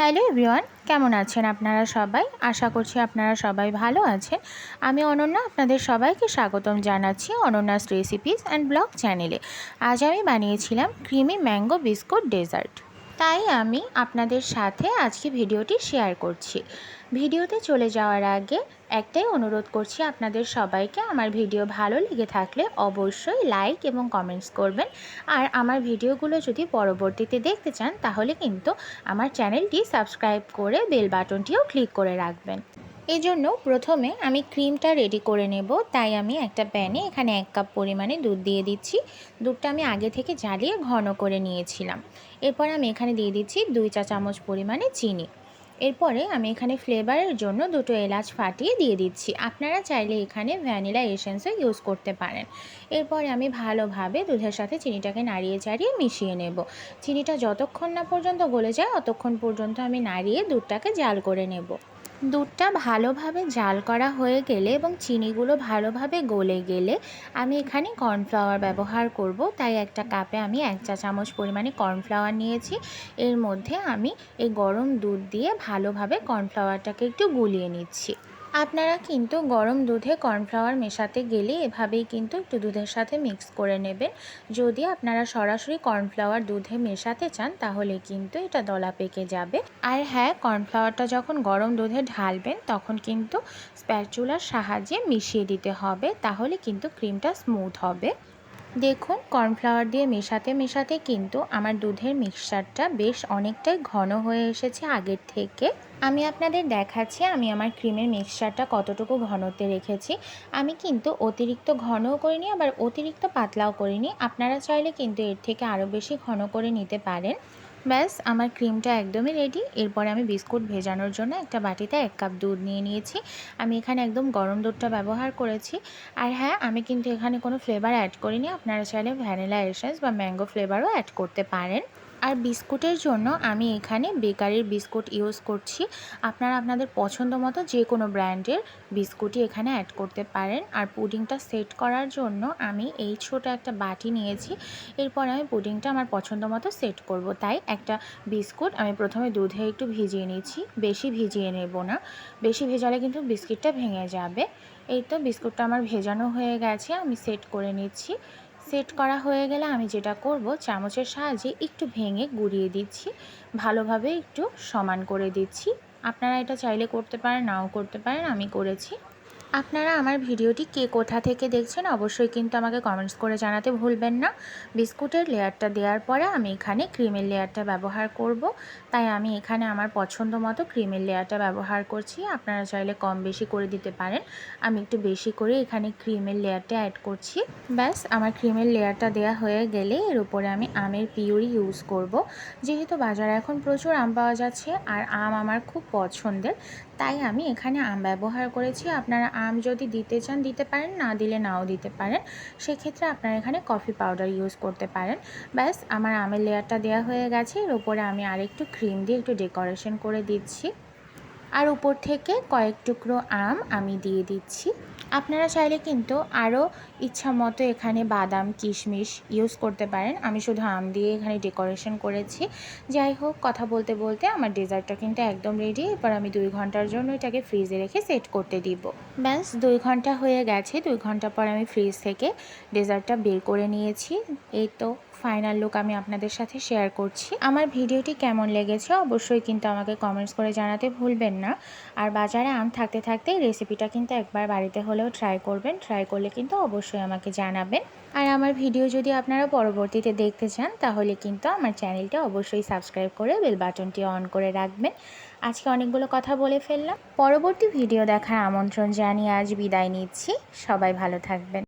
Hello everyone, কেমন আছেন আপনারা সবাই? আশা করছি আপনারা সবাই ভালো আছেন। আমি অনন্যা, আপনাদের সবাইকে স্বাগতম জানাচ্ছি অনন্যাস রেসিপিস অ্যান্ড ব্লগ চ্যানেলে। আজ আমি বানিয়েছিলাম ক্রিমি ম্যাঙ্গো বিস্কুট ডেজার্ট। তাই আমি আপনাদের সাথে আজকে ভিডিওটি শেয়ার করছি। ভিডিওতে চলে যাওয়ার আগে একটাই অনুরোধ করছি আপনাদের সবাইকে, আমার ভিডিও ভালো লেগে থাকলে অবশ্যই লাইক এবং কমেন্টস করবেন। আর আমার ভিডিওগুলো যদি পরবর্তীতে দেখতে চান, তাহলে কিন্তু আমার চ্যানেলটি সাবস্ক্রাইব করে বেল বাটনটিও ক্লিক করে রাখবেন। এই জন্য প্রথমে আমি ক্রিমটা রেডি করে নেব। তাই আমি একটা প্যানে এখানে এক কাপ পরিমাণে দুধ দিয়ে দিচ্ছি। দুধটা আমি আগে থেকে জ্বালিয়ে ঘন করে নিয়েছিলাম। এরপর আমি এখানে দিয়ে দিচ্ছি দুই চা চামচ পরিমাণে চিনি। এরপরে আমি এখানে ফ্লেভারের জন্য দুটো এলাচ ফাটিয়ে দিয়ে দিচ্ছি। আপনারা চাইলে এখানে ভ্যানিলা এসেন্সও ইউজ করতে পারেন। এরপরে আমি ভালোভাবে দুধের সাথে চিনিটাকে নাড়িয়ে চাড়িয়ে মিশিয়ে নেব। চিনিটা যতক্ষণ না পর্যন্ত গলে যায়, অতক্ষণ পর্যন্ত আমি নাড়িয়ে দুধটাকে জাল করে নেব। দুধটা ভালোভাবে জাল করা হয়ে গেলে এবং চিনিগুলো ভালোভাবে গলে গেলে আমি এখানে কর্নফ্লাওয়ার ব্যবহার করব। তাই একটা কাপে আমি এক চা চামচ পরিমাণে কর্নফ্লাওয়ার নিয়েছি। এর মধ্যে আমি এই গরম দুধ দিয়ে ভালোভাবে কর্নফ্লাওয়ারটাকে একটু গুলিয়ে নিচ্ছি। আপনারা কিন্তু গরম দুধে কর্নফ্লাওয়ার মেশাতে গেলে এভাবেই কিন্তু একটু দুধের সাথে মিক্স করে নেবেন। যদি আপনারা সরাসরি কর্নফ্লাওয়ার দুধে মেশাতে চান, তাহলে কিন্তু এটা দলা পেকে যাবে। আর হ্যাঁ কর্নফ্লাওয়ারটা যখন গরম দুধে ঢালবেন, তখন কিন্তু স্প্যাচুলার সাহায্যে মিশিয়ে দিতে হবে, তাহলে কিন্তু ক্রিমটা স্মুথ হবে। দেখুন, কর্নফ্লাওয়ার দিয়ে মেশাতে মেশাতে কিন্তু আমার দুধের মিক্সচারটা বেশ অনেকটাই ঘন হয়ে এসেছে আগের থেকে। আমি আপনাদের দেখাচ্ছি, আমি আমার ক্রিমের মিক্সচারটা কতটুকু ঘনত্বে রেখেছি। আমি কিন্তু অতিরিক্ত ঘনও করিনি, আবার অতিরিক্ত পাতলাও করিনি। আপনারা চাইলে কিন্তু এর থেকে আরও বেশি ঘন করে নিতে পারেন। ব্যাস, আমার ক্রিমটা একদমই রেডি এরপরে আমি বিস্কুট ভেজানোর জন্য একটা বাটিতে এক কাপ দুধ নিয়ে নিয়েছি। আমি এখানে একদম গরম দুধটা ব্যবহার করেছি। আর হ্যাঁ আমি কিন্তু এখানে কোনো ফ্লেভার অ্যাড করিনি। আপনারা চাইলে ভ্যানিলা এসেন্স বা ম্যাঙ্গো ফ্লেভারও অ্যাড করতে পারেন। আর বিস্কুটের জন্য আমি এখানে বেকারির বিস্কুট ইউজ করছি। আপনারা আপনাদের পছন্দ মতো যে কোনো ব্র্যান্ডের বিস্কুটই এখানে অ্যাড করতে পারেন। আর পুডিংটা সেট করার জন্য আমি এই ছোট একটা বাটি নিয়েছি। এরপর আমি পুডিংটা আমার পছন্দ মতো সেট করব। তাই একটা বিস্কুট আমি প্রথমে দুধে একটু ভিজিয়ে নিচ্ছি বেশি ভিজিয়ে নেব না। বেশি ভেজালে কিন্তু বিস্কিটটা ভেঙে যাবে। এই তো বিস্কুটটা আমার ভেজানো হয়ে গেছে। আমি সেট করে নিচ্ছি। সেট করা হয়ে গেলে আমি যেটা করব, চামচের সাহায্যে একটু ভেঙে গুঁড়িয়ে দিচ্ছি। ভালোভাবে একটু সমান করে দিচ্ছি। আপনারা এটা চাইলে করতে পারেন, নাও করতে পারেন, আমি করেছি। আপনারা আমার ভিডিওটি কে কোথা থেকে দেখছেন অবশ্যই কিন্তু আমাকে কমেন্টস করে জানাতে ভুলবেন না। বিস্কুটের লেয়ারটা দেওয়ার পরে আমি এখানে ক্রিমের লেয়ারটা ব্যবহার করব। তাই আমি এখানে আমার পছন্দ মতো ক্রিমের লেয়ারটা ব্যবহার করছি। আপনারা চাইলে কম বেশি করে দিতে পারেন। আমি একটু বেশি করে এখানে ক্রিমের লেয়ারটা অ্যাড করছি। ব্যাস, আমার ক্রিমের লেয়ারটা দেওয়া হয়ে গেলে এর উপরে আমি আমের পিউরি ইউজ করব। যেহেতু বাজারে এখন প্রচুর আম পাওয়া যাচ্ছে আর আম আমার খুব পছন্দের, তাই আমি এখানে আম ব্যবহার করেছি। আপনারা আম যদি দিতে চান, দিতে পারেন, না দিলে নাও দিতে পারেন। সেক্ষেত্রে আপনারা এখানে কফি পাউডার ইউজ করতে পারেন। ব্যাস, আমার আমের লেয়ারটা দেওয়া হয়ে গেছে। এর উপরে আমি আরেকটু ক্রিম দিয়ে একটু ডেকোরেশন করে দিচ্ছি। আর উপর থেকে কয়েক টুকরো আম আমি দিয়ে দিচ্ছি। আপনারা চাইলে কিন্তু আরও ইচ্ছা মতো এখানে বাদাম, কিশমিশ ইউজ করতে পারেন। আমি শুধু আম দিয়ে এখানে ডেকোরেশন করেছি। যাই হোক, কথা বলতে বলতে আমার ডেজার্টটা কিন্তু একদম রেডি এবার আমি দুই ঘণ্টার জন্য এটাকে ফ্রিজে রেখে সেট করতে দিব। ব্যাস, দুই ঘণ্টা হয়ে গেছে। দুই ঘণ্টা পর আমি ফ্রিজ থেকে ডেজার্টটা বের করে নিয়েছি। এই তো। ফাইনাল লুক আমি আপনাদের সাথে শেয়ার করছি। আমার ভিডিওটি কেমন লেগেছে অবশ্যই কিন্তু আমাকে কমেন্টস করে জানাতে ভুলবেন না। আর বাজারে আম থাকতে থাকতে রেসিপিটা কিন্তু একবার বাড়িতে হলেও ট্রাই করবেন। ট্রাই করলে কিন্তু অবশ্যই আমাকে জানাবেন। আর আমার ভিডিও যদি আপনারা পরবর্তীতে দেখতে চান, তাহলে কিন্তু আমার চ্যানেলটা অবশ্যই সাবস্ক্রাইব করে বেল বাটনটি অন করে রাখবেন। আজকে অনেকগুলো কথা বলে ফেললাম। পরবর্তী ভিডিও দেখার আমন্ত্রণ জানিয়ে আজ বিদায় নিচ্ছি। সবাই ভালো থাকবেন।